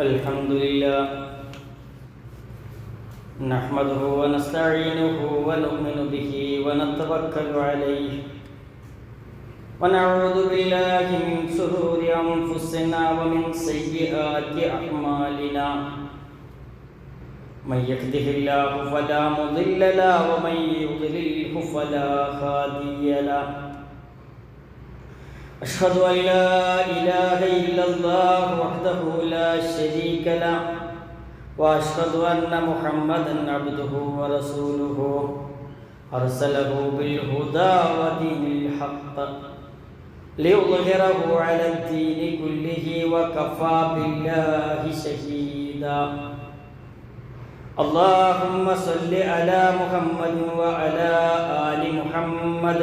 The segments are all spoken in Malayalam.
الحمد لله. نحمده ونستعينه ونؤمن به ونتوكل عليه. ونعوذ بالله من شرور أنفسنا ومن سيئات أعمالنا. من يهده الله فلا مضل له ومن يضلله فلا هادي له. أشهد أن لا إله إلا الله وحده لا شريك له وأشهد أن محمدا عبده ورسوله أرسله بالهدى ودين الحق ليظهره على الدين كله وكفى بالله شهيدا اللهم صل على محمد وعلى آل محمد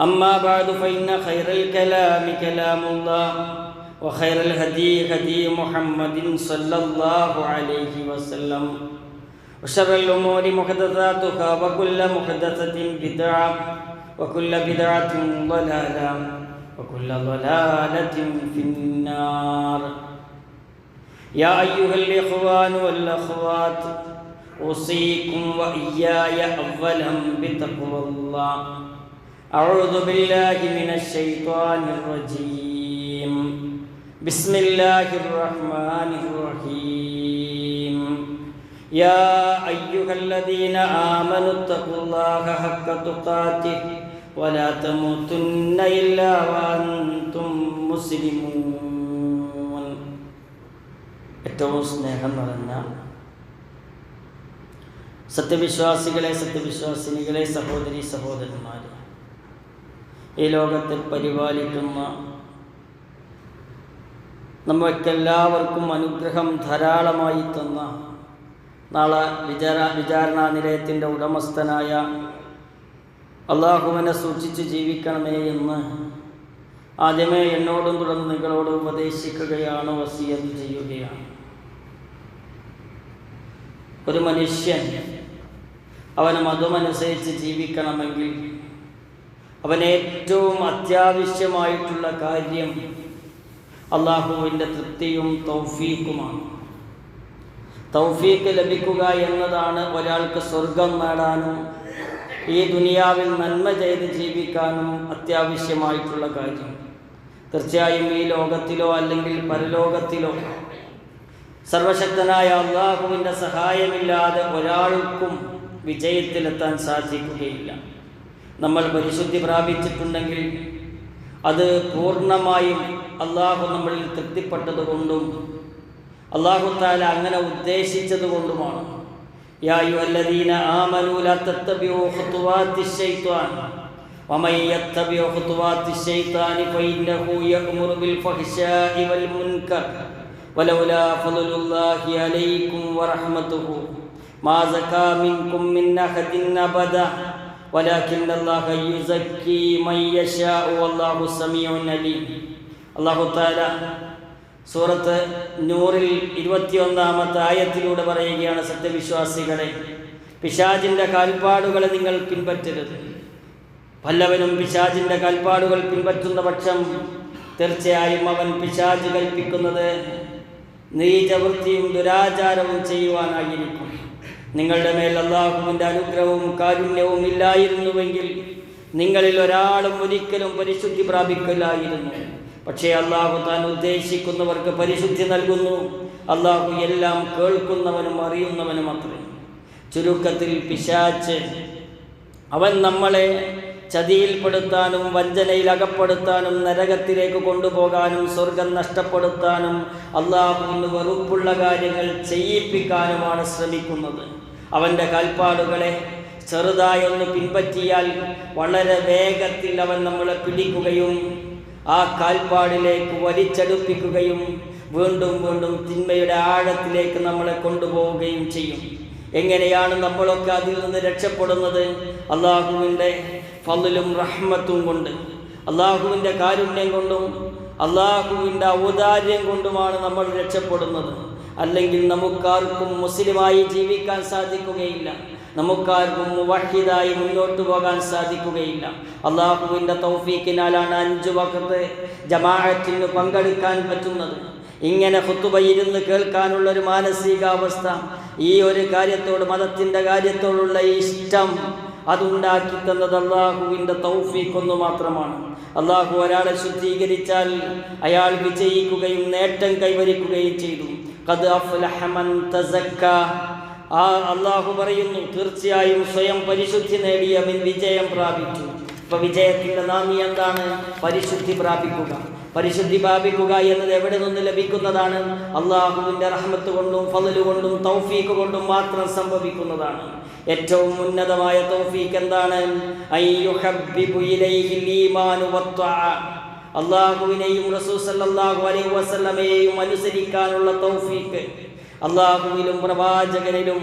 أما بعد فإن خير الكلام كلام الله وخير الهدي هدي محمد صلى الله عليه وسلم. وشر الأمور محدثاتها وكل محدثة بدعة وكل بدعة ضلالة وكل ضلالة في النار. يا أيها الإخوان والأخوات أوصيكم وإياي أولا بتقوى الله. أعوذ بالله من الشيطان الرجيم بسم الله الرحمن الرحيم يا أيها الذين آمنوا اتقوا الله حق تقاته ولا تموتن إلا وأنتم مسلمون ഏറ്റവും സ്നേഹം നിറഞ്ഞ സത്യവിശ്വാസികളെ സത്യവിശ്വാസിനികളെ സഹോദരി സഹോദരന്മാരെ ഈ ലോകത്തിൽ പരിപാലിക്കുന്ന നമ്മൾക്കെല്ലാവർക്കും അനുഗ്രഹം ധാരാളമായി തന്ന നാളെ വിചാര വിചാരണാ നിലയത്തിന്റെ ഉടമസ്ഥനായ അള്ളാഹുവിനെ സൂക്ഷിച്ച് ജീവിക്കണമേ എന്ന് ആദ്യമേ എന്നോടും തുടർന്ന് നിങ്ങളോട് ഉപദേശിക്കുകയാണ് വസിയത് ചെയ്യുകയാണ്. ഒരു മനുഷ്യൻ അവന് മതമനുസരിച്ച് ജീവിക്കണമെങ്കിൽ അവന് ഏറ്റവും അത്യാവശ്യമായിട്ടുള്ള കാര്യം അള്ളാഹുവിന്റെ തൃപ്തിയും തൗഫീക്കുമാണ്. തൗഫീക്ക് ലഭിക്കുക എന്നതാണ് ഒരാൾക്ക് സ്വർഗം നേടാനും ഈ ദുനിയാവിൽ നന്മ ചെയ്ത് ജീവിക്കാനും അത്യാവശ്യമായിട്ടുള്ള കാര്യം. തീർച്ചയായും ഈ ലോകത്തിലോ അല്ലെങ്കിൽ പരലോകത്തിലോ സർവശക്തനായ അള്ളാഹുവിന്റെ സഹായമില്ലാതെ ഒരാൾക്കും വിജയത്തിലെത്താൻ സാധിക്കുകയില്ല. നമ്മൾ പരിശുദ്ധി പ്രാപിച്ചിട്ടുണ്ടെങ്കിൽ അത് പൂർണ്ണമായും അള്ളാഹു നമ്മളിൽ തൃപ്തിപ്പെട്ടതുകൊണ്ടും അള്ളാഹു താല അങ്ങനെ ഉദ്ദേശിച്ചത് കൊണ്ടുമാണ് يا أيها الذين آمنوا لا تتبعوا خطوات الشيطان ومن يتبع خطوات الشيطان فإنه يأمر بالفحشاء والمنكر ولولا فضل الله عليكم ورحمته ما زكى منكم من أحد أبدا ولكن الله يزكي من يشاء والله سميع عليم الله تعالى സൂറത്ത് നൂറിൽ ഇരുപത്തിയൊന്നാമത്തെ ആയത്തിലൂടെ പറയുകയാണ് സത്യവിശ്വാസികളെ പിശാജിൻ്റെ കാൽപ്പാടുകളെ നിങ്ങൾ പിൻപറ്റരുത് പല്ലവനും പിശാജിൻ്റെ കാൽപ്പാടുകൾ പിൻപറ്റുന്ന പക്ഷം തീർച്ചയായും അവൻ പിശാജ് കൽപ്പിക്കുന്നത് നീചവൃത്തിയും ദുരാചാരവും ചെയ്യുവാനായിരിക്കും നിങ്ങളുടെ മേൽ അള്ളാഹുവിന്റെ അനുഗ്രഹവും കാരുണ്യവും ഇല്ലായിരുന്നുവെങ്കിൽ നിങ്ങളിൽ ഒരാളും ഒരിക്കലും പരിശുദ്ധി പ്രാപിക്കില്ലായിരുന്നു പക്ഷേ അള്ളാഹു താൻ ഉദ്ദേശിക്കുന്നവർക്ക് പരിശുദ്ധി നൽകുന്നു. അള്ളാഹു എല്ലാം കേൾക്കുന്നവനും അറിയുന്നവനും അത്രേ. ചുരുക്കത്തിൽ പിശാച്ച് അവൻ നമ്മളെ ചതിയിൽപ്പെടുത്താനും വഞ്ചനയിൽ അകപ്പെടുത്താനും നരകത്തിലേക്ക് കൊണ്ടുപോകാനും സ്വർഗം നഷ്ടപ്പെടുത്താനും അള്ളാഹുവിന് വെറുപ്പുള്ള കാര്യങ്ങൾ ചെയ്യിപ്പിക്കാനുമാണ് ശ്രമിക്കുന്നത്. അവന്റെ കാൽപ്പാടുകളെ ചെറുതായൊന്ന് പിൻപറ്റിയാൽ വളരെ വേഗത്തിൽ അവൻ നമ്മളെ പിടിക്കുകയും ആ കാൽപ്പാടിലേക്ക് വലിച്ചടുപ്പിക്കുകയും വീണ്ടും വീണ്ടും തിന്മയുടെ ആഴത്തിലേക്ക് നമ്മളെ കൊണ്ടുപോവുകയും ചെയ്യും. എങ്ങനെയാണ് നമ്മളൊക്കെ അതിൽ നിന്ന് രക്ഷപ്പെടുന്നത്? അള്ളാഹുവിന്റെ ഫലിലും റഹ്മത്തും കൊണ്ട്. അള്ളാഹുവിന്റെ കാരുണ്യം കൊണ്ടും അള്ളാഹുവിന്റെ ഔദാര്യം കൊണ്ടുമാണ് നമ്മൾ രക്ഷപ്പെടുന്നത്. അല്ലെങ്കിൽ നമുക്കാർക്കും മുസ്ലിമായി ജീവിക്കാൻ സാധിക്കുകയില്ല. നമുക്കാർക്കും മുവഹിദായി മുന്നോട്ട് പോകാൻ സാധിക്കുകയില്ല. അള്ളാഹുവിന്റെ തൗഫീക്കിനാലാണ് അഞ്ചു വക്കത്ത് ജമാഅത്തിന് പങ്കെടുക്കാൻ പറ്റുന്നത്. ഇങ്ങനെ ഹുത്തുബ ഇരുന്ന് കേൾക്കാനുള്ള ഒരു മാനസികാവസ്ഥ ഈ ഒരു കാര്യത്തോട് മതത്തിന്റെ കാര്യത്തോടുള്ള ഇഷ്ടം അതുണ്ടാക്കി തന്നത് അള്ളാഹുവിന്റെ തൗഫീഖ് മാത്രമാണ്. അള്ളാഹു ഒരാളെ ശുദ്ധീകരിച്ചാൽ അയാൾ വിജയിക്കുകയും നേട്ടം കൈവരിക്കുകയും ചെയ്തു. ആ അള്ളാഹു പറയുന്നു തീർച്ചയായും സ്വയം പരിശുദ്ധി നേടിയ മിൻ വിജയം പ്രാപിച്ചു. അപ്പൊ വിജയത്തിന്റെ നാമി എന്താണ്? പരിശുദ്ധി പ്രാപിക്കുക. പരിശുദ്ധി പ്രാപിക്കുക എന്നത് എവിടെ നിന്ന് ലഭിക്കുന്നതാണ്? അള്ളാഹുവിന്റെ റഹ്മത്ത് കൊണ്ടും ഫലു കൊണ്ടും തൗഫീഖ് കൊണ്ടും മാത്രം സംഭവിക്കുന്നതാണ്. ഏറ്റവും ഉന്നതമായ തൗഫീഖ് എന്താണ്? അള്ളാഹുവിനെയും റസൂസല്ലാഹു അലൈ വസല്ലമയെയും അനുസരിക്കാനുള്ള തൗഫീഖ് അള്ളാഹുവിലും പ്രവാചകനിലും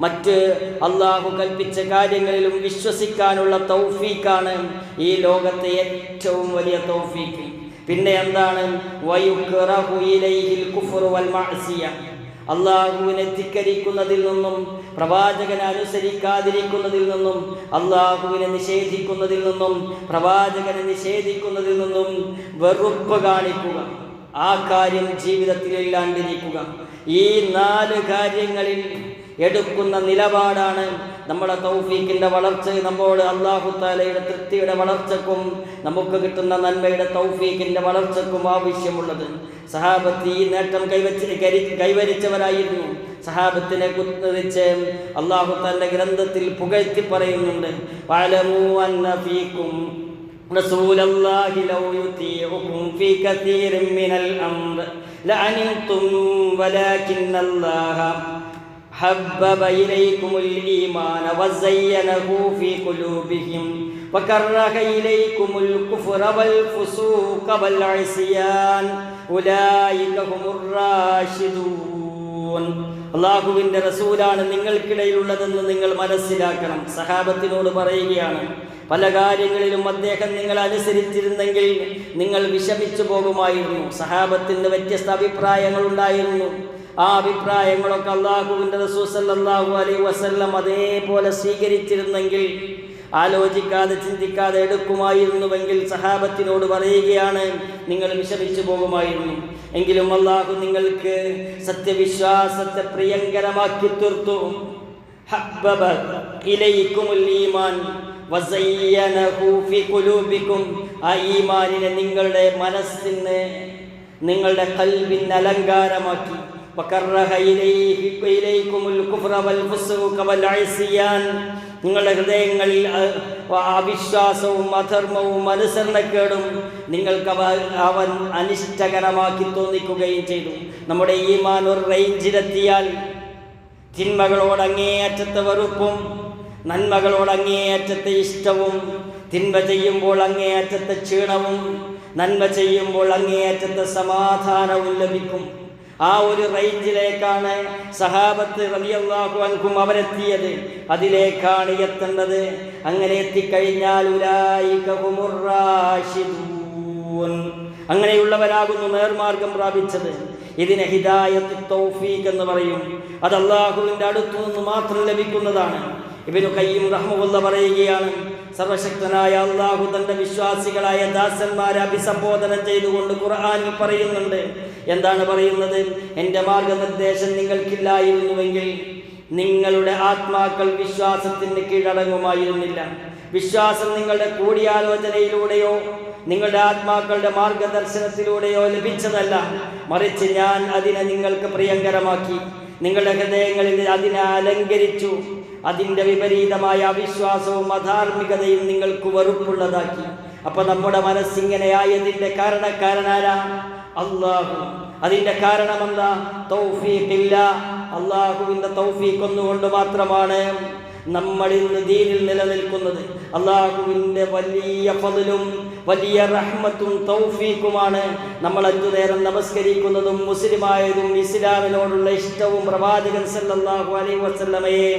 മറ്റ് അള്ളാഹു കൽപ്പിച്ച കാര്യങ്ങളിലും വിശ്വസിക്കാനുള്ള തൗഫീഖാണ് ഈ ലോകത്തെ ഏറ്റവും വലിയ തൗഫീഖ് പിന്നെ എന്താണ്? വയുക്റഹു ഇലൈഹിൽ കുഫ്റു വൽ മഅസിയ. അള്ളാഹുവിനെ ധിക്കരിക്കുന്നതിൽ നിന്നും പ്രവാചകനെ അനുസരിക്കാതിരിക്കുന്നതിൽ നിന്നും അള്ളാഹുവിനെ നിഷേധിക്കുന്നതിൽ നിന്നും പ്രവാചകനെ നിഷേധിക്കുന്നതിൽ നിന്നും വെറുപ്പ് കാണിക്കുക ആ കാര്യം ജീവിതത്തിൽ ഇല്ലാണ്ടിരിക്കുക. ഈ നാല് കാര്യങ്ങളിൽ എടുക്കുന്ന നിലപാടാണ് നമ്മുടെ തൗഫീഖിൻ്റെ വളർച്ച നമ്മോട് അള്ളാഹു താലയുടെ തൃപ്തിയുടെ വളർച്ചക്കും നമുക്ക് കിട്ടുന്ന നന്മയുടെ തൗഫീഖിൻ്റെ വളർച്ചക്കും ആവശ്യമുള്ളത് സഹാബത്ത് ഈ നേട്ടം കൈവച്ച് കരി- കൈവരിച്ചവരായിരുന്നു സഹാബത്തിനെ കുറിച്ച് അള്ളാഹു തന്റെ ഗ്രന്ഥത്തിൽ പുകഴ്ത്തി പറയുന്നുണ്ട് വഅലമൂ അന്ന ഫീക്കും رسول الله لو يطيعكم في كثير من الأمر لعنتم ولكن الله حبب إليكم الإيمان وزينه في قلوبهم وكره إليكم الكفر والفسوق والعصيان أولئك هم الراشدون അള്ളാഹുവിൻ്റെ റസൂലാണ് നിങ്ങൾക്കിടയിലുള്ളതെന്ന് നിങ്ങൾ മനസ്സിലാക്കണം സഹാബത്തിനോട് പറയുകയാണ് പല കാര്യങ്ങളിലും അദ്ദേഹം നിങ്ങൾ അനുസരിച്ചിരുന്നെങ്കിൽ നിങ്ങൾ വിഷമിച്ചു പോകുമായിരുന്നു സഹാബത്തിന് വ്യത്യസ്ത അഭിപ്രായങ്ങൾ ഉണ്ടായിരുന്നു ആ അഭിപ്രായങ്ങളൊക്കെ അള്ളാഹുവിന്റെ റസൂസല്ലാഹു അലൈ വസല്ലം അതേപോലെ സ്വീകരിച്ചിരുന്നെങ്കിൽ ആലോചിക്കാതെ ചിന്തിക്കാതെ എടുക്കുമായിരുന്നുവെങ്കിൽ സഹാബത്തിനോട് പറയുകയാണ് നിങ്ങൾ വിഷമിച്ചു പോകുമായിരുന്നു. എങ്കിലും അള്ളാഹു നിങ്ങൾക്ക് സത്യവിശ്വാസത്തെ പ്രിയങ്കരമാക്കി തീർത്തു. ഹബ്ബബ ഇലൈക്കുമുൽ ഈമാൻ നിങ്ങളുടെ മനസ്സിന് നിങ്ങളുടെ കൽവിന് അലങ്കാരമാക്കി. വകറഹ ഇലൈഹി ഇലൈക്കുമുൽ കുഫ്ര വൽ والعصيان നിങ്ങളുടെ ഹൃദയങ്ങളിൽ അവിശ്വാസവും അധർമ്മവും അനുസരണക്കേടും നിങ്ങൾക്ക് അവ അവൻ അനിഷ്ടകരമാക്കി തോന്നിക്കുകയും ചെയ്തു. നമ്മുടെ ഈമാൻ ഒരു റേഞ്ചിലെത്തിയാൽ തിന്മകളോട് അങ്ങേയറ്റത്തെ വെറുപ്പും നന്മകളോട് അങ്ങേയറ്റത്തെ ഇഷ്ടവും തിന്മ ചെയ്യുമ്പോൾ അങ്ങേയറ്റത്തെ ക്ഷീണവും നന്മ ചെയ്യുമ്പോൾ അങ്ങേയറ്റത്തെ സമാധാനവും ലഭിക്കും. ആ ഒരു റേഞ്ചിലേക്കാണ് സഹാബത്ത് റളിയല്ലാഹു അൻഹും അവരെത്തിയത്. അതിലേക്കാണ് എത്തേണ്ടത്. അങ്ങനെ എത്തിക്കഴിഞ്ഞാൽ അങ്ങനെയുള്ളവരാകുന്നു നേർമാർഗം പ്രാപിച്ചത്. ഇതിനെ ഹിദായത്ത് തൗഫീഖ് എന്ന് പറയും. അത് അള്ളാഹുവിന്റെ അടുത്തു നിന്ന് മാത്രം ലഭിക്കുന്നതാണ്. ഇവനു കയ്യും റഹ്മുള്ള പറയുകയാണ് സർവശക്തനായ അള്ളാഹു തന്റെ വിശ്വാസികളായ ദാസന്മാരെ അഭിസംബോധന ചെയ്തുകൊണ്ട് ഖുർആനിൽ പറയുന്നുണ്ട്. എന്താണ് പറയുന്നത്? എന്റെ മാർഗനിർദ്ദേശം നിങ്ങൾക്കില്ലായിരുന്നുവെങ്കിൽ നിങ്ങളുടെ ആത്മാക്കൾ വിശ്വാസത്തിന് കീഴടങ്ങുമായിരുന്നില്ല. വിശ്വാസം നിങ്ങളുടെ കൂടിയാലോചനയിലൂടെയോ നിങ്ങളുടെ ആത്മാക്കളുടെ മാർഗദർശനത്തിലൂടെയോ ലഭിച്ചതല്ല. മറിച്ച് ഞാൻ അതിനെ നിങ്ങൾക്ക് പ്രിയങ്കരമാക്കി നിങ്ങളുടെ ഹൃദയങ്ങളിൽ അതിനെ അലങ്കരിച്ചു അതിന്റെ വിപരീതമായ അവിശ്വാസവും അധാർമികതയും നിങ്ങൾക്ക് വെറുപ്പുള്ളതാക്കി. അപ്പൊ നമ്മുടെ മനസ്സിങ്ങനെയായതിന്റെ കാരണക്കാരനാരാ? അള്ളാഹു അതിന്റെ കാരണമെന്താ? തൗഫീഖില്ല. അള്ളാഹുവിന്റെ തൗഫീഖ് ഒന്നുകൊണ്ട് മാത്രമാണ് നമ്മൾ ഇന്ന് ദീനിൽ നിലനിൽക്കുന്നത്. അള്ളാഹുവിന്റെ വലിയ ഫതിലും വലിയ റഹ്മത്തും തൗഫീഖുമാണ് നമ്മൾ അഞ്ചു നേരം നമസ്കരിക്കുന്നതും മുസ്ലിമായതും ഇസ്ലാമിനോടുള്ള ഇഷ്ടവും പ്രവാചകൻ സല്ലാഹു അലൈ വസല്ലമയെ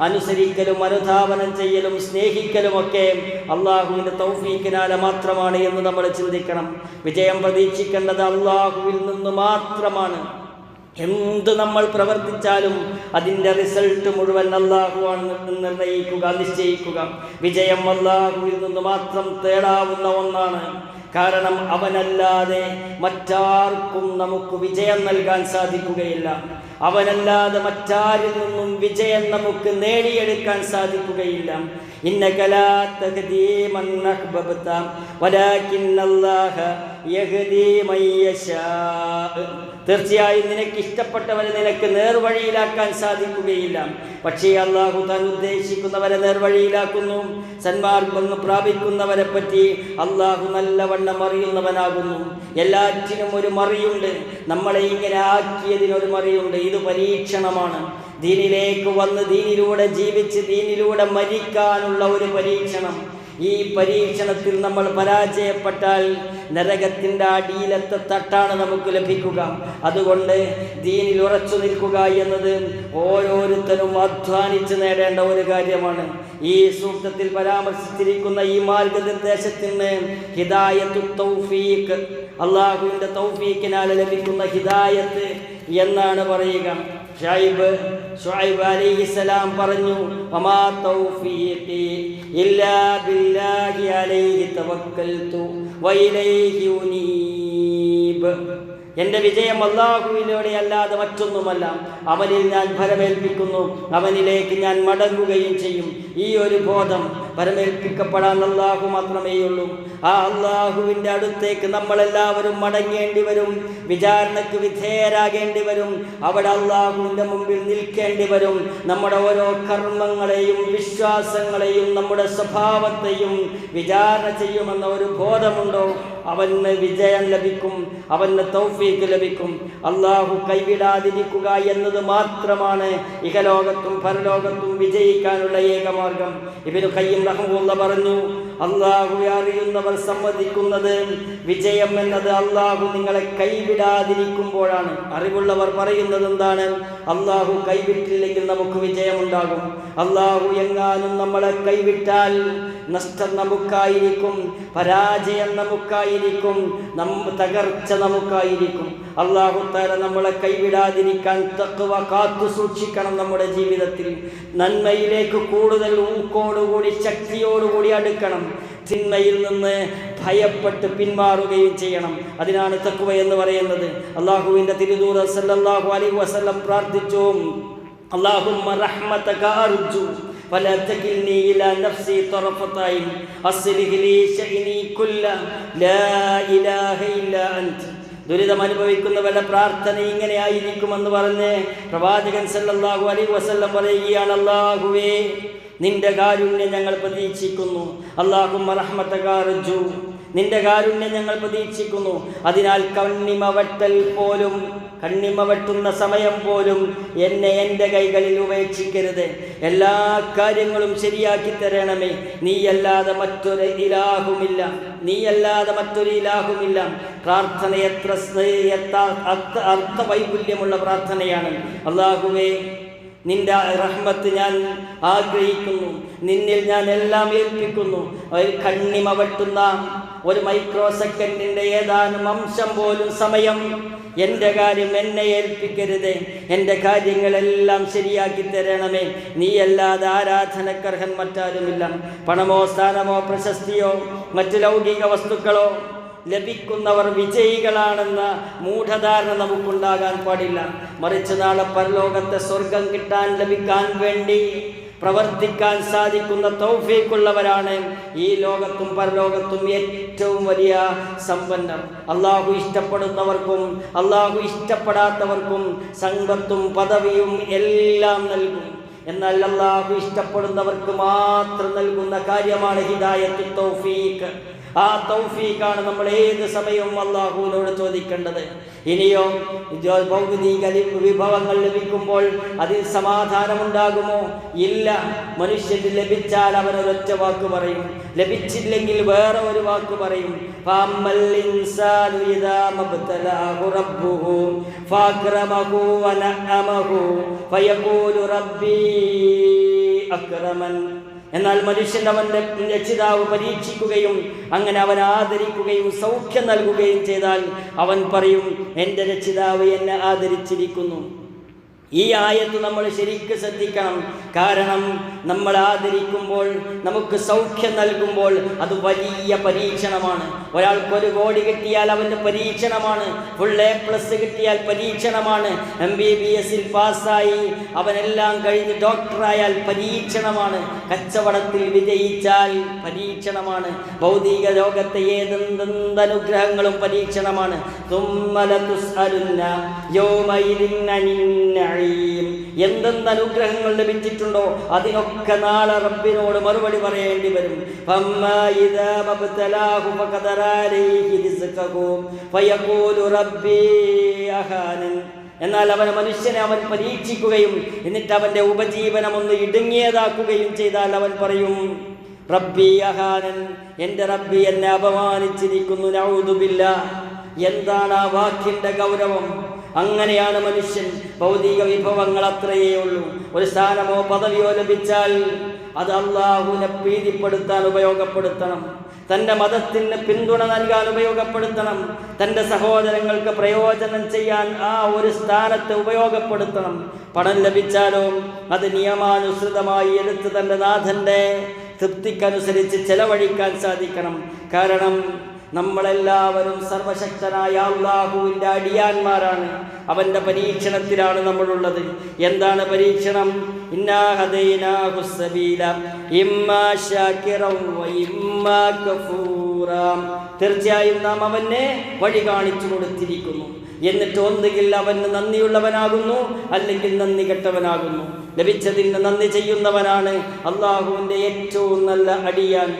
അനുസരിക്കലും അനുധാവനം ചെയ്യലും സ്നേഹിക്കലും സ്നേഹിക്കലുമൊക്കെ അള്ളാഹുവിന്റെ തൗഫീക്കിനാല മാത്രമാണ് എന്ന് നമ്മൾ ചിന്തിക്കണം. വിജയം പ്രതീക്ഷിക്കേണ്ടത് അള്ളാഹുവിൽ നിന്ന് മാത്രമാണ്. എന്ത് നമ്മൾ പ്രവർത്തിച്ചാലും അതിന്റെ റിസൾട്ട് മുഴുവൻ അള്ളാഹുവാണ് നിർണയിക്കുക നിശ്ചയിക്കുക. വിജയം അള്ളാഹുവിൽ നിന്ന് മാത്രം തേടാവുന്ന ഒന്നാണ്. കാരണം അവനല്ലാതെ മറ്റാർക്കും നമുക്ക് വിജയം നൽകാൻ സാധിക്കുകയില്ല. അവനല്ലാതെ മറ്റാരിൽ നിന്നും വിജയം നമുക്ക് നേടിയെടുക്കാൻ സാധിക്കുകയില്ല إنك لا تهدي من أحببت ولكن الله يهدي من يشاء തീർച്ചയായും നിനക്ക് ഇഷ്ടപ്പെട്ടവരെ നിനക്ക് നേർവഴിയിലാക്കാൻ സാധിക്കുകയില്ല. പക്ഷേ അള്ളാഹു താൻ ഉദ്ദേശിക്കുന്നവരെ നേർവഴിയിലാക്കുന്നു. സന്മാർഗം പ്രാപിക്കുന്നവരെ പറ്റി അള്ളാഹു നല്ലവണ്ണം അറിയുന്നവനാകുന്നു. എല്ലാറ്റിനും ഒരു മറിയുണ്ട്. നമ്മളെ ഇങ്ങനെ ആക്കിയതിനൊരു മറിയുണ്ട്. ഇത് പരീക്ഷണമാണ്. ദീനിലേക്ക് വന്ന് ദീനിലൂടെ ജീവിച്ച് ദീനിലൂടെ മരിക്കാനുള്ള ഒരു പരീക്ഷണം. ഈ പരീക്ഷണത്തിൽ നമ്മൾ പരാജയപ്പെട്ടാൽ നരകത്തിന്റെ അടിയിലത്തെ തട്ടാണ് നമുക്ക് ലഭിക്കുക. അതുകൊണ്ട് ദീനിൽ ഉറച്ചു നിൽക്കുക എന്നത് ഓരോരുത്തരും അധ്വാനിച്ച് നേടേണ്ട ഒരു കാര്യമാണ്. ഈ സൂക്തത്തിൽ പരാമർശിച്ചിരിക്കുന്ന ഈ മാർഗനിർദ്ദേശത്തിന് ഹിദായത്തു തൗഫീഖ് അള്ളാഹുവിന്റെ തൗഫീഖിനാൽ ലഭിക്കുന്ന ഹിദായത്ത് എന്നാണ് പറയുക. ഷൈബ് ഷുഐബ് അലൈഹിസ്സലാം പറഞ്ഞു വമാ തൗഫീഖി ഇല്ലാ ബില്ലാഹി അലൈഹി തവക്കൽതു വഇലൈഹി ഉനീബ്. എന്റെ വിജയം അള്ളാഹുവിലൂടെ അല്ലാതെ മറ്റൊന്നുമല്ല. അവനിൽ ഞാൻ ഫലമേൽപ്പിക്കുന്നു. അവനിലേക്ക് ഞാൻ മടങ്ങുകയും ചെയ്യും. ഈ ഒരു ബോധം പരമേൽപ്പിക്കപ്പെടാൻ അള്ളാഹു മാത്രമേയുള്ളൂ. ആ അള്ളാഹുവിന്റെ അടുത്തേക്ക് നമ്മളെല്ലാവരും മടങ്ങേണ്ടി വരും. വിചാരണയ്ക്ക് വിധേയരാകേണ്ടി വരും. അവിടെ അള്ളാഹുവിന്റെ മുമ്പിൽ നിൽക്കേണ്ടി വരും. നമ്മുടെ ഓരോ കർമ്മങ്ങളെയും വിശ്വാസങ്ങളെയും നമ്മുടെ സ്വഭാവത്തെയും വിചാരണ ചെയ്യുമെന്ന ഒരു ബോധമുണ്ടോ? അവന് വിജയം ലഭിക്കും. അവന് തൗഫീക്ക് ലഭിക്കും. അള്ളാഹു കൈവിടാതിരിക്കുക എന്നത് മാത്രമാണ് ഇഹലോകത്തും പരലോകത്തും വിജയിക്കാനുള്ള ഏകമാർഗം ഇവർ കയ്യും റഹമുള്ള പറഞ്ഞു അള്ളാഹു അറിയുന്നവർ സമ്മതിക്കുന്നത് വിജയം എന്നത് അള്ളാഹു നിങ്ങളെ കൈവിടാതിരിക്കുമ്പോഴാണ്. അറിവുള്ളവർ പറയുന്നത് എന്താണ്? അള്ളാഹു കൈവിട്ടില്ലെങ്കിൽ നമുക്ക് വിജയമുണ്ടാകും. അള്ളാഹു എങ്ങാനും നമ്മളെ കൈവിട്ടാൽ നഷ്ടം നമുക്കായിരിക്കും പരാജയം നമുക്കായിരിക്കും നം തകർച്ച നമുക്കായിരിക്കും. അള്ളാഹു താര നമ്മളെ കൈവിടാതിരിക്കാൻ തക്കുവ കാത്തു സൂക്ഷിക്കണം നമ്മുടെ ജീവിതത്തിൽ നന്മയിലേക്ക് കൂടുതൽ ഊക്കോടുകൂടി ശക്തിയോടുകൂടി അടുക്കണം തിന്മയിൽ നിന്ന് ഭയപ്പെട്ട് പിന്മാറുകയും ചെയ്യണം അതിനാണ് തക്കുവ എന്ന് പറയുന്നത് അള്ളാഹുവിൻ്റെ തിരുദൂർ സല്ലല്ലാഹു അലൈഹി വസല്ലം പ്രാർത്ഥിച്ചു اللهم رحمتك أرجو ولا تكلني إلى نفسي طرفة عين أصلح لي شأني كله لا إله إلا أنت ദുരിതം അനുഭവിക്കുന്നവരുടെ പ്രാർത്ഥന ഇങ്ങനെ ആയിരിക്കുമെന്ന് പറഞ്ഞ് പ്രവാചകൻ സല്ലാഹു അലൈഹി വസല്ലം പറയുകയാണ് അള്ളാഹുവേ നിന്റെ കാരുണ്യം ഞങ്ങൾ പ്രതീക്ഷിക്കുന്നു. അള്ളാഹും റഹ്മത്തകാർജു നിന്റെ കാരുണ്യം ഞങ്ങൾ പ്രതീക്ഷിക്കുന്നു. അതിനാൽ കണ്ണിമ വെട്ടൽ പോലും കണ്ണിമ വെട്ടുന്ന സമയം പോലും എന്നെ എന്റെ കൈകളിൽ ഉപേക്ഷിക്കരുത്. എല്ലാ കാര്യങ്ങളും ശരിയാക്കി തരണമേ. നീയല്ലാതെ മറ്റൊരു ഇലാഹുമില്ല. നീയല്ലാതെ മറ്റൊരു ഇലാഹുമില്ല. പ്രാർത്ഥന എത്ര അർത്ഥ വൈകുല്യമുള്ള പ്രാർത്ഥനയാണ്. അള്ളാഹുവേ നിന്റെ റഹ്മത്ത് ഞാൻ ആഗ്രഹിക്കുന്നു. നിന്നിൽ ഞാൻ എല്ലാം ഏൽപ്പിക്കുന്നു. ഒരു കണ്ണിമ ഒരു മൈക്രോ സെക്കൻഡിന്റെ ഏതാനും അംശം പോലും സമയം. എന്റെ കാര്യം എന്നെ ഏൽപ്പിക്കരുത്. എന്റെ കാര്യങ്ങളെല്ലാം ശരിയാക്കി തരണമേ. നീയല്ലാതെ ആരാധനക്കർഹൻ മറ്റാരുമില്ല. പണമോ സ്ഥാനമോ പ്രശസ്തിയോ മറ്റു ലൗകിക വസ്തുക്കളോ ലഭിക്കുന്നവർ വിജയികളാണെന്ന മൂഢധാരണ നമുക്കുണ്ടാകാൻ പാടില്ല. മറിച്ച് നാളെ പരലോകത്തെ സ്വർഗം കിട്ടാൻ ലഭിക്കാൻ വേണ്ടി പ്രവർത്തിക്കാൻ സാധിക്കുന്ന തൗഫീക്കുള്ളവരാണ് ഈ ലോകത്തും പരലോകത്തും ഏറ്റവും വലിയ സമ്പന്നർ. അള്ളാഹു ഇഷ്ടപ്പെടുന്നവർക്കും അള്ളാഹു ഇഷ്ടപ്പെടാത്തവർക്കും സമ്പത്തും പദവിയും എല്ലാം നൽകും. എന്നാൽ അള്ളാഹു ഇഷ്ടപ്പെടുന്നവർക്ക് മാത്രം നൽകുന്ന കാര്യമാണ് ഹിദായത്ത് തൗഫീഖ്. ആ തൗഫീഖാണ് നമ്മൾ ഏത് സമയവും അള്ളാഹുവിനോട് ചോദിക്കേണ്ടത്. ഇനിയോ ഭൗതിക വിഭവങ്ങൾ ലഭിക്കുമ്പോൾ അതിൽ സമാധാനമുണ്ടാകുമോ? ഇല്ല. മനുഷ്യന് ലഭിച്ചാൽ അവൻ ഒരൊറ്റ വാക്ക് പറയും. ലഭിച്ചില്ലെങ്കിൽ വേറെ ഒരു വാക്ക് പറയും. അക്രമൻ. എന്നാൽ മനുഷ്യൻ അവന്റെ രക്ഷിതാവ് പരീക്ഷിക്കുകയും അങ്ങനെ അവൻ ആദരിക്കുകയും സൗഖ്യം നൽകുകയും ചെയ്താൽ അവൻ പറയും എന്റെ രക്ഷിതാവ് എന്നെ ആദരിച്ചിരിക്കുന്നു. ഈ ആയത്ത് നമ്മൾ ശരിക്ക് ശ്രദ്ധിക്കണം. കാരണം നമ്മൾ ആദരിക്കുമ്പോൾ നമുക്ക് സൗഖ്യം നൽകുമ്പോൾ അത് വലിയ പരീക്ഷണമാണ്. ഒരാൾക്ക് ഒരു കോടി കിട്ടിയാൽ അവന്റെ പരീക്ഷണമാണ്. ഫുൾ എ പ്ലസ് കിട്ടിയാൽ പരീക്ഷണമാണ്. എം ബി ബി എസിൽ പാസ്സായി അവനെല്ലാം കഴിഞ്ഞ് ഡോക്ടറായാൽ പരീക്ഷണമാണ്. കച്ചവടത്തിൽ വിജയിച്ചാൽ പരീക്ഷണമാണ്. ഭൗതിക ലോകത്തെ ഏതെന്തനുഗ്രഹങ്ങളും പരീക്ഷണമാണ്. തുമ്മല തുസ്അലുന്ന യൗമഇദിൻ നഈം. എന്തെന്ത് അനുഗ്രഹങ്ങൾ ലഭിച്ചിട്ടുണ്ടോ? അതിനൊക്കെ നാളെ റബ്ബിനോട് മറുപടി പറയേണ്ടി വരും. എന്നാൽ അവൻ മനുഷ്യനെ അവൻ പരീക്ഷിക്കുകയും എന്നിട്ട് അവന്റെ ഉപജീവനം ഒന്ന് ഇടുങ്ങിയതാക്കുകയും ചെയ്താൽ അവൻ പറയും റബ്ബി അഹാനൻ എന്റെ റബ്ബി എന്നെ അപമാനിച്ചിരിക്കുന്നു നൗദുബില്ല. എന്താണ് ആ വാക്കിന്റെ ഗൗരവം? അങ്ങനെയാണ് മനുഷ്യൻ. ഭൗതിക വിഭവങ്ങൾ അത്രയേ ഉള്ളൂ. ഒരു സ്ഥാനമോ പദവിയോ ലഭിച്ചാൽ അത് അള്ളാഹുവിനെ പ്രീതിപ്പെടുത്താൻ ഉപയോഗപ്പെടുത്തണം. തന്റെ മതത്തിന് പിന്തുണ നൽകാൻ ഉപയോഗപ്പെടുത്തണം. തന്റെ സഹോദരങ്ങൾക്ക് പ്രയോജനം ചെയ്യാൻ ആ ഒരു സ്ഥാനത്തെ ഉപയോഗപ്പെടുത്തണം. പണം ലഭിച്ചാലോ അത് നിയമാനുസൃതമായി എടുത്ത് തന്റെ നാഥന്റെ തൃപ്തിക്കനുസരിച്ച് ചെലവഴിക്കാൻ സാധിക്കണം. കാരണം നമ്മളെല്ലാവരും സർവശക്തനായ അള്ളാഹുവിന്റെ അടിയാന്മാരാണ്. അവന്റെ പരീക്ഷണത്തിലാണ് നമ്മളുള്ളത്. എന്താണ് പരീക്ഷണം? തീർച്ചയായും നാം അവനെ വഴി കാണിച്ചു കൊടുത്തിരിക്കുന്നു. എന്നിട്ട് ഒന്നുകിൽ അവന് നന്ദിയുള്ളവനാകുന്നു അല്ലെങ്കിൽ നന്ദി കെട്ടവനാകുന്നു. ലഭിച്ചതിന് നന്ദി ചെയ്യുന്നവനാണ് അള്ളാഹുവിന്റെ ഏറ്റവും നല്ല അടിയാൻ.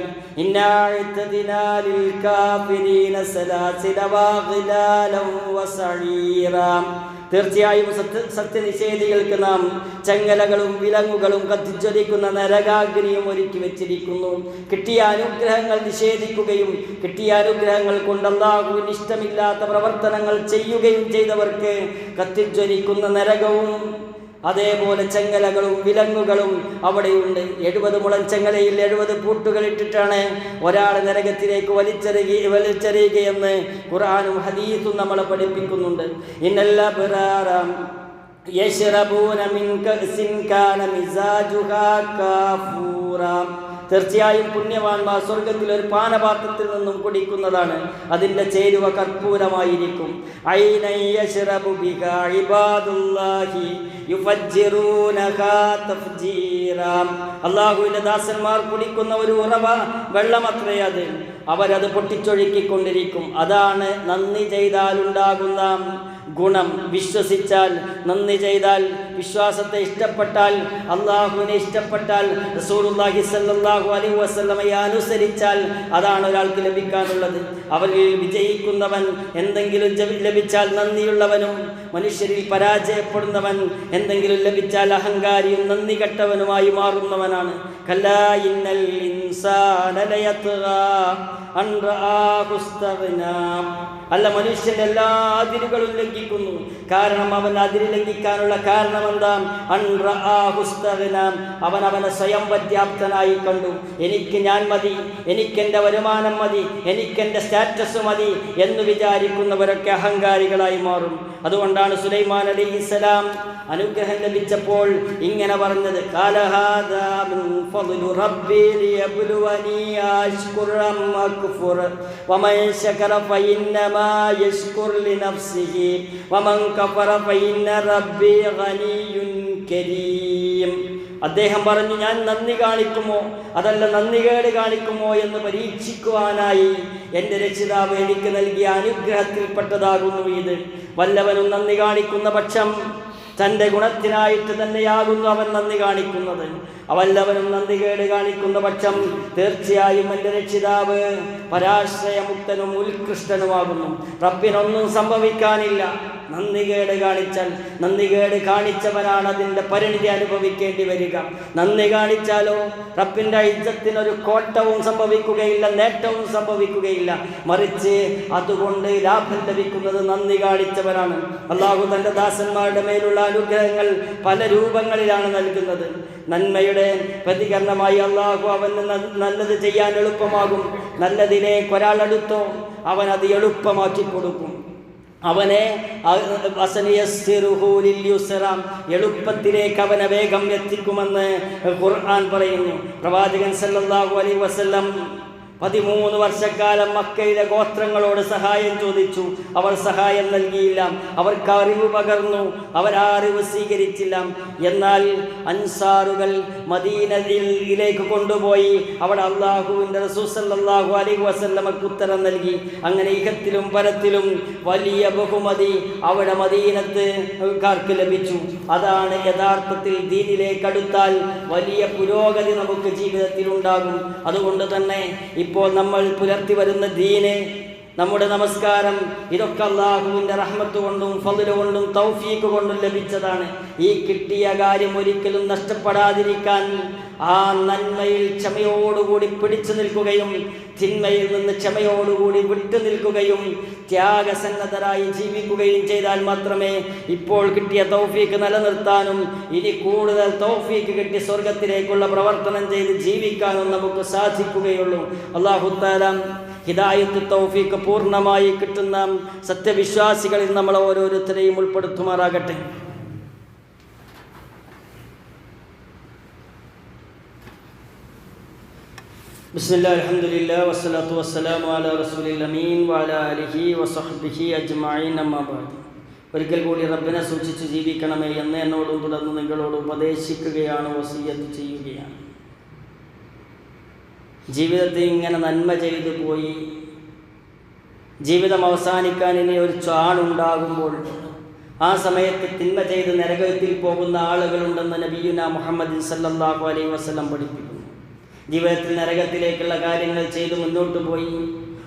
തീർച്ചയായും സത്യ സത്യനിഷേധികൾക്ക് നാം ചങ്ങലകളും വിലങ്ങുകളും കത്തിച്ചൊലിക്കുന്ന നരകാഗ്നിയും ഒരുക്കി വെച്ചിരിക്കുന്നു കിട്ടിയ അനുഗ്രഹങ്ങൾ നിഷേധിക്കുകയും കിട്ടിയ അനുഗ്രഹങ്ങൾ കൊണ്ട് അള്ളാഹുവിന് ഇഷ്ടമില്ലാത്ത പ്രവർത്തനങ്ങൾ ചെയ്യുകയും ചെയ്തവർക്ക് കത്തിച്ചൊലിക്കുന്ന നരകവും അതേപോലെ ചെങ്ങലകളും വിലങ്ങുകളും അവിടെയുണ്ട്. എഴുപത് മുളം ചെങ്ങലയിൽ എഴുപത് പൂട്ടുകൾ ഇട്ടിട്ടാണ് ഒരാൾ നരകത്തിലേക്ക് വലിച്ചെറിയ വലിച്ചെറിയുകയെന്ന് ഖുർആാനും ഹദീസും നമ്മളെ പഠിപ്പിക്കുന്നുണ്ട്. ഇന്നെല്ലാം കാന തീർച്ചയായും പുണ്യവാന്മാർ സ്വർഗത്തിൽ ഒരു പാനപാത്രത്തിൽ നിന്നും കുടിക്കുന്നതാണ്. അതിന്റെ ചേരുവ കർപ്പൂരമായിരിക്കും. അള്ളാഹുവിന്റെ ദാസന്മാർ കുടിക്കുന്ന ഒരു ഉറവ വെള്ളമത്രേ അത്. അവരത് പൊട്ടിച്ചൊഴുക്കിക്കൊണ്ടിരിക്കും. അതാണ് നന്ദി ചെയ്താലുണ്ടാകുന്ന ഗുണം വിശ്വസിച്ചാൽ നന്ദി ചെയ്താൽ വിശ്വാസത്തെ ഇഷ്ടപ്പെട്ടാൽ അള്ളാഹുവിനെ ഇഷ്ടപ്പെട്ടാൽ റസൂലുള്ളാഹി സല്ലാഹു അലൈഹി വസ്ലമയെ അനുസരിച്ചാൽ അതാണ് ഒരാൾക്ക് ലഭിക്കാനുള്ളത് അവരിൽ വിജയിക്കുന്നവൻ എന്തെങ്കിലും ലഭിച്ചാൽ നന്ദിയുള്ളവനും മനുഷ്യരിൽ പരാജയപ്പെടുന്നവൻ എന്തെങ്കിലും ലഭിച്ചാൽ അഹങ്കാരിയും നന്ദി കെട്ടവനുമായി മാറുന്നവനാണ് കല്ലാ ഇന്നൽ ഇൻസാന ലയത്ഗാ അൻ. അല്ല മനുഷ്യൻ എല്ലാ അതിരുകളും ലംഘിക്കുന്നു. കാരണം അവൻ അതിര് ലംഘിക്കാനുള്ള കാരണം എന്താ അവൻ അവനെ സ്വയം പര്യാപ്തനായി കണ്ടു. എനിക്ക് ഞാൻ മതി എനിക്കെന്റെ വരുമാനം മതി എനിക്കെന്റെ സ്റ്റാറ്റസ് മതി എന്ന് വിചാരിക്കുന്നവരൊക്കെ അഹങ്കാരികളായി മാറും. അതുകൊണ്ടാണ് സുലൈമാൻ അലി ഇസ്ലാം അനുഗ്രഹം ലഭിച്ചപ്പോൾ ഇങ്ങനെ പറഞ്ഞത്. "ഖാല വമൻ ശകര ഫഇന്നമാ യശ്കുർ കഫറ ഫഇന്ന റബ്ബി ഗനിയ്യുൻ കരീം അദ്ദേഹം പറഞ്ഞു ഞാൻ നന്ദി കാണിക്കുമോ? അതല്ല നന്ദികേട് കാണിക്കുമോ എന്ന് പരീക്ഷിക്കുവാനായി എന്റെ രക്ഷിതാവ് എനിക്ക് നൽകിയ അനുഗ്രഹത്തിൽപ്പെട്ടതാകുന്നു ഇത്. വല്ലവനും നന്ദി കാണിക്കുന്ന പക്ഷം തന്റെ ഗുണത്തിനായിട്ട് തന്നെയാകുന്നു അവൻ നന്ദി കാണിക്കുന്നത്. അവല്ലവനും നന്ദി കേട് കാണിക്കുന്ന പക്ഷം തീർച്ചയായും എന്റെ രക്ഷിതാവ് പരാശ്രയമുക്തനും ഉത്കൃഷ്ടനുമാകുന്നു. റബ്ബിനൊന്നും സംഭവിക്കാനില്ല. നന്ദി കേട് കാണിച്ചാൽ നന്ദി കേട് കാണിച്ചവനാണ് അതിന്റെ പരിണിതി അനുഭവിക്കേണ്ടി വരിക. നന്ദി കാണിച്ചാലോ? റബ്ബിന്റെ ഇജ്ജത്തിനൊരു കോട്ടവും സംഭവിക്കുകയില്ല നേട്ടവും സംഭവിക്കുകയില്ല. മറിച്ച് അതുകൊണ്ട് ലാഭം ലഭിക്കുന്നത് നന്ദി കാണിച്ചവനാണ്. അള്ളാഹു തന്റെ ദാസന്മാരുടെ മേലുള്ള അനുഗ്രഹങ്ങൾ പല രൂപങ്ങളിലാണ് നൽകുന്നത്. നന്മയുടെ പ്രതികരണമായി അള്ളാഹു അവന് നല്ലത് ചെയ്യാൻ എളുപ്പമാകും. നല്ലതിനെ ഒരാളെടുത്തോ അവൻ അത് എളുപ്പമാക്കി കൊടുക്കും. അവനെ എളുപ്പത്തിലേക്ക് അവനെ വേഗം എത്തിക്കുമെന്ന് ഖുർആൻ പറയുന്നു. പ്രവാചകൻ സല്ലാഹു അലൈ വസല്ലം പതിമൂന്ന് വർഷക്കാലം മക്കയിലെ ഗോത്രങ്ങളോട് സഹായം ചോദിച്ചു. അവർ സഹായം നൽകിയില്ല. അവർക്ക് അറിവ് പകർന്നു. അവർ ആ അറിവ് സ്വീകരിച്ചില്ല. എന്നാൽ അൻസാറുകൾ മദീനയിലേക്ക് കൊണ്ടുപോയി. അവിടെ അള്ളാഹുവിന്റെ റസൂസല്ലാഹു അലൈഹി വസല്ലമക്ക് ഉത്തരം നൽകി. അങ്ങനെ ഇഹത്തിലും പരത്തിലും വലിയ ബഹുമതി അവിടെ മദീനത്ത് കാർക്ക് ലഭിച്ചു. അതാണ് യഥാർത്ഥത്തിൽ ദീനിലേക്ക് അടുത്താൽ വലിയ പുരോഗതി നമുക്ക് ജീവിതത്തിൽ ഉണ്ടാകും. അതുകൊണ്ട് തന്നെ ഇപ്പോൾ നമ്മൾ പുലർത്തി വരുന്ന ദീന് നമ്മുടെ നമസ്കാരം ഇതൊക്കെ അള്ളാഹുവിന്റെ റഹ്മത്ത് കൊണ്ടും ഫضൽ കൊണ്ടും തൗഫീക്ക് കൊണ്ടും ലഭിച്ചതാണ്. ഈ കിട്ടിയ കാര്യം ഒരിക്കലും നഷ്ടപ്പെടാതിരിക്കാൻ ആ നന്മയിൽ ക്ഷമയോടുകൂടി പിടിച്ചു നിൽക്കുകയും തിന്മയിൽ നിന്ന് ക്ഷമയോടുകൂടി വിട്ടു നിൽക്കുകയും ത്യാഗസന്നദ്ധരായി ജീവിക്കുകയും ചെയ്താൽ മാത്രമേ ഇപ്പോൾ കിട്ടിയ തൗഫീക്ക് നിലനിർത്താനും ഇനി കൂടുതൽ തൗഫീക്ക് കിട്ടി സ്വർഗത്തിലേക്കുള്ള പ്രവർത്തനം ചെയ്ത് ജീവിക്കാനും നമുക്ക് സാധിക്കുകയുള്ളൂ. അള്ളാഹുത്താലാം ഹിദായത്ത് തൗഫീക്ക് പൂർണമായി കിട്ടുന്ന സത്യവിശ്വാസികളിൽ നമ്മൾ ഓരോരുത്തരെയും ഉൾപ്പെടുത്തുമാറാകട്ടെ. ബിസ്മില്ലാ അലഹമുല്ല വസ്സലാത്തു വസ്സലാം വാല റസൂലിമീൻ വാല അലിഹി വസഹബിഹി അജ്മായിൻ അമ്മാബാദ് ഒരിക്കൽ കൂടി റബ്ബിനെ സൂക്ഷിച്ച് ജീവിക്കണമേ എന്ന് എന്നോടും തുടർന്ന് നിങ്ങളോട് ഉപദേശിക്കുകയാണ് വസീയത്ത് ചെയ്യുകയാണ്. ജീവിതത്തിൽ ഇങ്ങനെ നന്മ ചെയ്തു പോയി ജീവിതം അവസാനിക്കാൻ ഇനി ഒരു ചാളുണ്ടാകുമ്പോൾ ആ സമയത്ത് തിന്മ ചെയ്ത് നരകത്തിൽ പോകുന്ന ആളുകളുണ്ടെന്ന് നബിയുന മുഹമ്മദ് സല്ലാഹു അലൈഹി വസ്ലം പഠിപ്പിക്കുന്നു. ജീവിതത്തിൽ നരകത്തിലേക്കുള്ള കാര്യങ്ങൾ ചെയ്ത് മുന്നോട്ട് പോയി.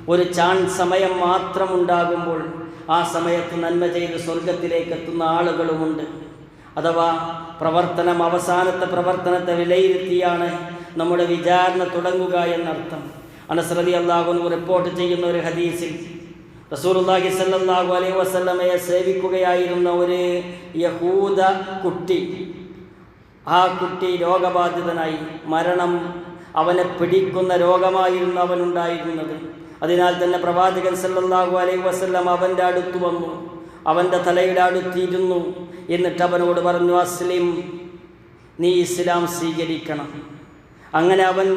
ഒരു ചാൺ സമയം മാത്രമുണ്ടാകുമ്പോൾ ആ സമയത്ത് നന്മ ചെയ്ത് സ്വർഗത്തിലേക്ക് എത്തുന്ന ആളുകളുമുണ്ട്. അഥവാ പ്രവർത്തനം അവസാനത്തെ പ്രവർത്തനത്തെ വിലയിരുത്തിയാണ് നമ്മുടെ വിചാരണ തുടങ്ങുക എന്നർത്ഥം. അനസ്രതി അള്ളാഹുനു റിപ്പോർട്ട് ചെയ്യുന്ന ഒരു ഹദീസിൽ റസൂലുള്ളാഹി സല്ലാഹു അലൈഹി വസല്ലമയെ സേവിക്കുകയായിരുന്ന ഒരു യഹൂദ കുട്ടി ആ കുട്ടി രോഗബാധിതനായി മരണം അവനെ പിടിക്കുന്ന രോഗമായിരുന്നു അവനുണ്ടായിരുന്നത്. അതിനാൽ തന്നെ പ്രവാചകൻ സല്ലല്ലാഹു അലൈഹി വസല്ലം അവന്റെ അടുത്ത് വന്നു. അവന്റെ തലയുടെ അടുത്തിരുന്നു എന്നിട്ട് അവനോട് പറഞ്ഞു അസ്ലിം നീ ഇസ്ലാം സ്വീകരിക്കണം. അങ്ങനെ അവൻ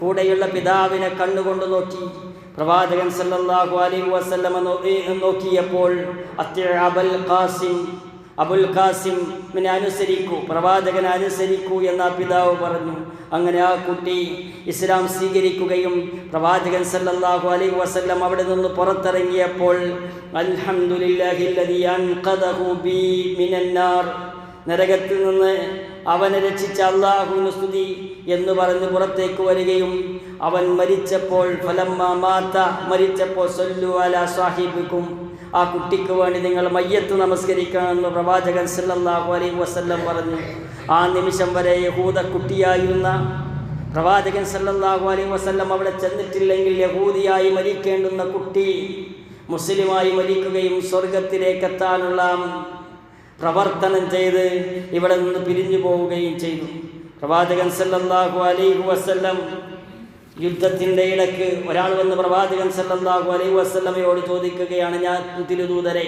കൂടെയുള്ള പിതാവിനെ കണ്ണുകൊണ്ട് നോക്കി. പ്രവാചകൻ സല്ലല്ലാഹു അലൈഹി വസല്ലമ നോക്കിയപ്പോൾ അത്യ അബൽ ഖാസിം അബുൽ ഖാസിം അനുസരിക്കൂ പ്രവാചകനെ അനുസരിക്കൂ എന്ന പിതാവ് പറഞ്ഞു. അങ്ങനെ ആ കുട്ടി ഇസ്ലാം സ്വീകരിക്കുകയും പ്രവാചകൻ സല്ലല്ലാഹു അലൈഹി വസല്ലം അവിടെ നിന്ന് പുറത്തിറങ്ങിയപ്പോൾ നരകത്തിൽ നിന്ന് അവനെ രക്ഷിച്ച അള്ളാഹുവിന് സ്തുതി എന്ന് പറഞ്ഞ് പുറത്തേക്ക് വരികയും അവൻ മരിച്ചപ്പോൾ ഫലമ്മ മാത്ത മരിച്ചപ്പോൾ സൊല്ലു അല സാഹിബിക്കും ആ കുട്ടിക്ക് വേണ്ടി നിങ്ങൾ മയ്യത്ത് നമസ്കരിക്കണമെന്ന് പ്രവാചകൻ സല്ലല്ലാഹു അലൈഹി വസല്ലം പറഞ്ഞു. ആ നിമിഷം വരെ യഹൂദ കുട്ടിയായിരുന്ന പ്രവാചകൻ സല്ലല്ലാഹു അലൈഹി വസല്ലം അവിടെ ചെന്നിട്ടില്ലെങ്കിൽ യഹൂദിയായി മരിക്കേണ്ടുന്ന കുട്ടി മുസ്ലിമായി മരിക്കുകയും സ്വർഗത്തിലേക്ക് എത്താനുള്ള പ്രവർത്തനം ചെയ്ത് ഇവിടെ നിന്ന് പിരിഞ്ഞു പോവുകയും ചെയ്തു. പ്രവാചകൻ സല്ലല്ലാഹു അലൈഹി വസല്ലം യുദ്ധത്തിന്റെ ഇടയ്ക്ക് ഒരാൾ വന്ന് പ്രവാചകൻ സല്ലാഹു അലൈ വസ്ലമയോട് ചോദിക്കുകയാണ് ഞാൻ തിരുദൂതരെ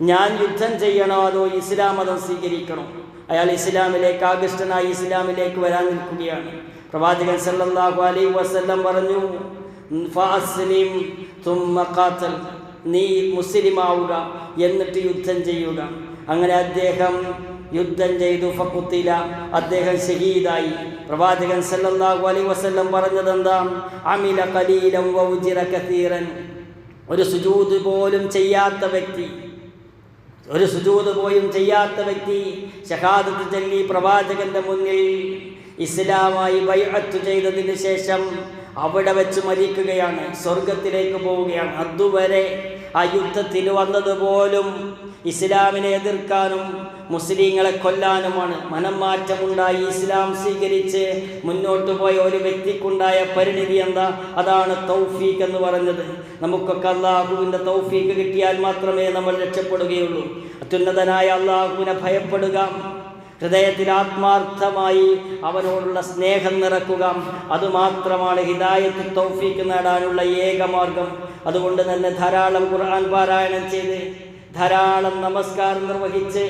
ഞാൻ യുദ്ധം ചെയ്യണോ അതോ ഇസ്ലാം മതം സ്വീകരിക്കണോ? അയാൾ ഇസ്ലാമിലേക്ക് ആകൃഷ്ടനായി ഇസ്ലാമിലേക്ക് വരാൻ നിൽക്കുകയാണ്. പ്രവാചകൻ സല്ലാഹു അലൈ വസ്ലം പറഞ്ഞു നീ മുസ്ലിമാവുക എന്നിട്ട് യുദ്ധം ചെയ്യുക. അങ്ങനെ അദ്ദേഹം യുദ്ധം ചെയ്തു ഫക്കുത്തില. അദ്ദേഹം ഷഹീദായി പ്രവാചകൻ സല്ലല്ലാഹു അലൈഹി വസല്ലം പറഞ്ഞതെന്താ? അമില ഖലീലൻ വൗജിറ കതീറൻ ഒരു സുജൂദ് പോലും ചെയ്യാത്ത വ്യക്തി ഒരു സുജൂത് പോലും ചെയ്യാത്ത വ്യക്തി ഷഹാദത്ത് ചൊല്ലി പ്രവാചകന്റെ മുന്നിൽ ഇസ്ലാമായി ബൈഅത്ത് ചെയ്തതിന് ശേഷം അവിടെ വെച്ച് മരിക്കുകയാണ് സ്വർഗത്തിലേക്ക് പോവുകയാണ്. അതുവരെ ആ യുദ്ധത്തിൽ വന്നതുപോലും ഇസ്ലാമിനെ എതിർക്കാനും മുസ്ലിങ്ങളെ കൊല്ലാനുമാണ് മനംമാറ്റമുണ്ടായി ഇസ്ലാം സ്വീകരിച്ച് മുന്നോട്ട് പോയ ഒരു വ്യക്തിക്കുണ്ടായ പരിണിതി എന്താ? അതാണ് തൗഫീഖ് എന്ന് പറഞ്ഞത് നമുക്കൊക്കെ അള്ളാഹുവിന്റെ തൗഫീഖ് കിട്ടിയാൽ മാത്രമേ നമ്മൾ രക്ഷപ്പെടുകയുള്ളൂ. അത്യുന്നതനായ അള്ളാഹുവിനെ ഭയപ്പെടുക ഹൃദയത്തിൽ ആത്മാർത്ഥമായി അവനോടുള്ള സ്നേഹം നിറക്കുക അതുമാത്രമാണ് ഹിദായത്ത് തൗഫീക്ക് നേടാനുള്ള ഏക മാർഗം. അതുകൊണ്ട് തന്നെ ധാരാളം ഖുർആൻ പാരായണം ചെയ്ത് ധാരാളം നമസ്കാരം നിർവഹിച്ച്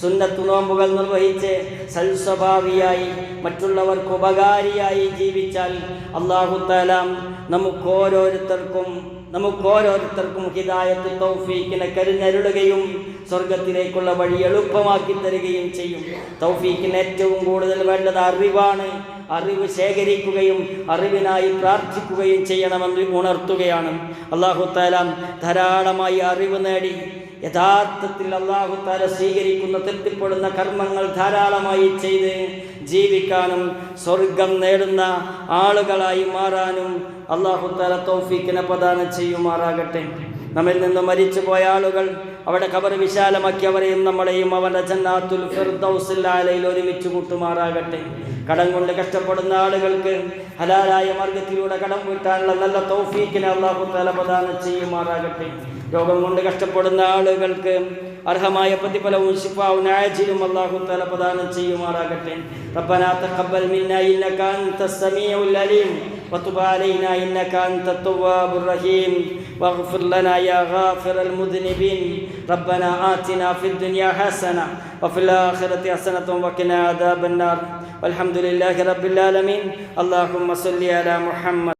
സുന്നത്തു നോമ്പുകൾ നിർവഹിച്ച് സൽസ്വഭാവിയായി മറ്റുള്ളവർക്ക് ഉപകാരിയായി ജീവിച്ചാൽ അള്ളാഹു താലാം നമുക്ക് ഓരോരുത്തർക്കും നമുക്ക് ഓരോരുത്തർക്കും ഹിതായത്ത് തൗഫീഖിനെ കരുഞ്ഞരുളുകയും സ്വർഗത്തിലേക്കുള്ള വഴി എളുപ്പമാക്കി തരികയും ചെയ്യും. തൗഫീഖിന് ഏറ്റവും കൂടുതൽ വേണ്ടത് അറിവാണ്. അറിവ് ശേഖരിക്കുകയും അറിവിനായി പ്രാർത്ഥിക്കുകയും ചെയ്യണമെന്ന് ഉണർത്തുകയാണ്. അള്ളാഹു താലാം ധാരാളമായി അറിവ് നേടി യഥാർത്ഥത്തിൽ അള്ളാഹു താല സ്വീകരിക്കുന്ന തൃപ്തിപ്പെടുന്ന കർമ്മങ്ങൾ ധാരാളമായി ചെയ്ത് ജീവിക്കാനും സ്വർഗം നേടുന്ന ആളുകളായി മാറാനും അള്ളാഹു തല തോഫിക്കിനെ പ്രദാനം ചെയ്യുമാറാകട്ടെ. നമ്മിൽ നിന്ന് മരിച്ചു പോയ ആളുകൾ അവിടെ കബർ വിശാലമാക്കി അവരെയും നമ്മളെയും അവന്റെ ജന്നാത്തുൽ ഫിർദൗസിൽ ഒരുമിച്ച് കൂട്ടുമാറാകട്ടെ. കടം കൊണ്ട് കഷ്ടപ്പെടുന്ന ആളുകൾക്ക് ഹലാലായ മാർഗത്തിലൂടെ കടം വീട്ടാനുള്ള നല്ല തൗഫീക്കിനെ അള്ളാഹു തല പ്രദാനം ചെയ്യുമാറാകട്ടെ. രോഗം കൊണ്ട് കഷ്ടപ്പെടുന്ന ആളുകൾക്ക് അർഹമായ പ്രതിഫലവും ശിഫാവും ആജിലും അള്ളാഹു തല പ്രദാനം ചെയ്യുമാറാകട്ടെ ربنا تقبل منا إنك أنت السميع العليم وتب علينا إنك أنت التواب الرحيم واغفر لنا يا غافر المذنبين ربنا آتنا في الدنيا حسنة وفي الآخرة حسنة وقنا عذاب النار والحمد لله رب العالمين اللهم صل على محمد